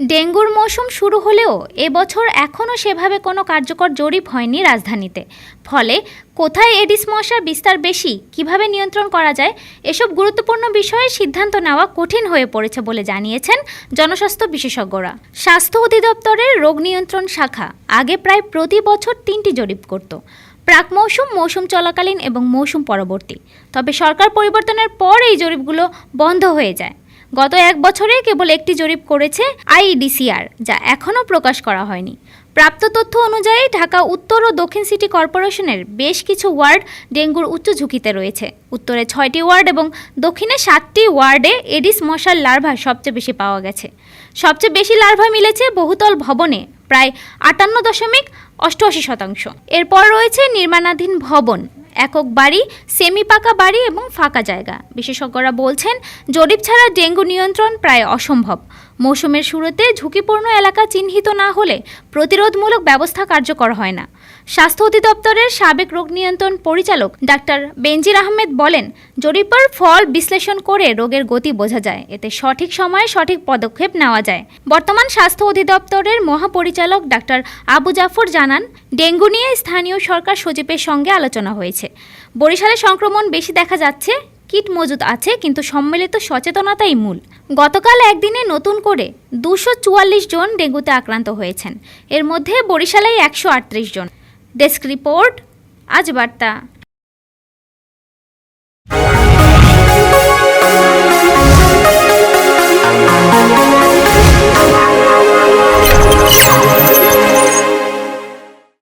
ডেঙ্গুর মৌসুম শুরু হলেও এবছর এখনও সেভাবে কোনো কার্যকর জরিপ হয়নি রাজধানীতে। ফলে কোথায় এডিস মশার বিস্তার বেশি, কীভাবে নিয়ন্ত্রণ করা যায়, এসব গুরুত্বপূর্ণ বিষয়ে সিদ্ধান্ত নেওয়া কঠিন হয়ে পড়েছে বলে জানিয়েছেন জনস্বাস্থ্য বিশেষজ্ঞরা। স্বাস্থ্য অধিদপ্তরের রোগ নিয়ন্ত্রণ শাখা আগে প্রায় প্রতি বছর তিনটি জরিপ করত। প্রাক মৌসুম মৌসুম চলাকালীন এবং মৌসুম পরবর্তী। তবে সরকার পরিবর্তনের পর এই জরিপগুলো বন্ধ হয়ে যায়। গত এক বছরে কেবল একটি জরিপ করেছে আইডিসিআর, যা এখনও প্রকাশ করা হয়নি। প্রাপ্ত তথ্য অনুযায়ী ঢাকা, উত্তর ও দক্ষিণ সিটি কর্পোরেশনের বেশ কিছু ওয়ার্ড ডেঙ্গুর উচ্চ ঝুঁকিতে রয়েছে। উত্তরে ছয়টি ওয়ার্ড এবং দক্ষিণে সাতটি ওয়ার্ডে এডিস মশার লার্ভা সবচেয়ে বেশি পাওয়া গেছে। সবচেয়ে বেশি লার্ভা মিলেছে বহুতল ভবনে, প্রায় আটান্ন দশমিক অষ্টআশি শতাংশ। এরপর রয়েছে নির্মাণাধীন ভবন। একক বাড়ি সেমি পাকা বাড়ি এবং ফাঁকা জায়গা। বিশেষজ্ঞরা বলছেন, জরিপ ছাড়া ডেঙ্গু নিয়ন্ত্রণ প্রায় অসম্ভব। মৌসুমের শুরুতে ঝুঁকিপূর্ণ এলাকা চিহ্নিত না হলে প্রতিরোধমূলক ব্যবস্থা কার্যকর হয় না। স্বাস্থ্য অধিদপ্তরের সাবেক রোগ নিয়ন্ত্রণ পরিচালক ডাক্তার বেনজির আহমেদ বলেন, জরিপের ফল বিশ্লেষণ করে রোগের গতি বোঝা যায়। এতে সঠিক সময়ে সঠিক পদক্ষেপ নেওয়া যায়। বর্তমান স্বাস্থ্য অধিদপ্তরের মহাপরিচালক ডাক্তার আবু জাফর জানান, ডেঙ্গু নিয়ে স্থানীয় সরকার সচিবের সঙ্গে আলোচনা হয়েছে। বরিশালে সংক্রমণ বেশি দেখা যাচ্ছে কিট মজুদ আছে, কিন্তু সম্মিলিত সচেতনতাই মূল। গতকাল একদিনে নতুন করে দুশো চুয়াল্লিশ জন ডেঙ্গুতে আক্রান্ত হয়েছেন। এর মধ্যে বরিশালে একশো আটত্রিশ জন। ডেস্ক রিপোর্ট, আজ বার্তা।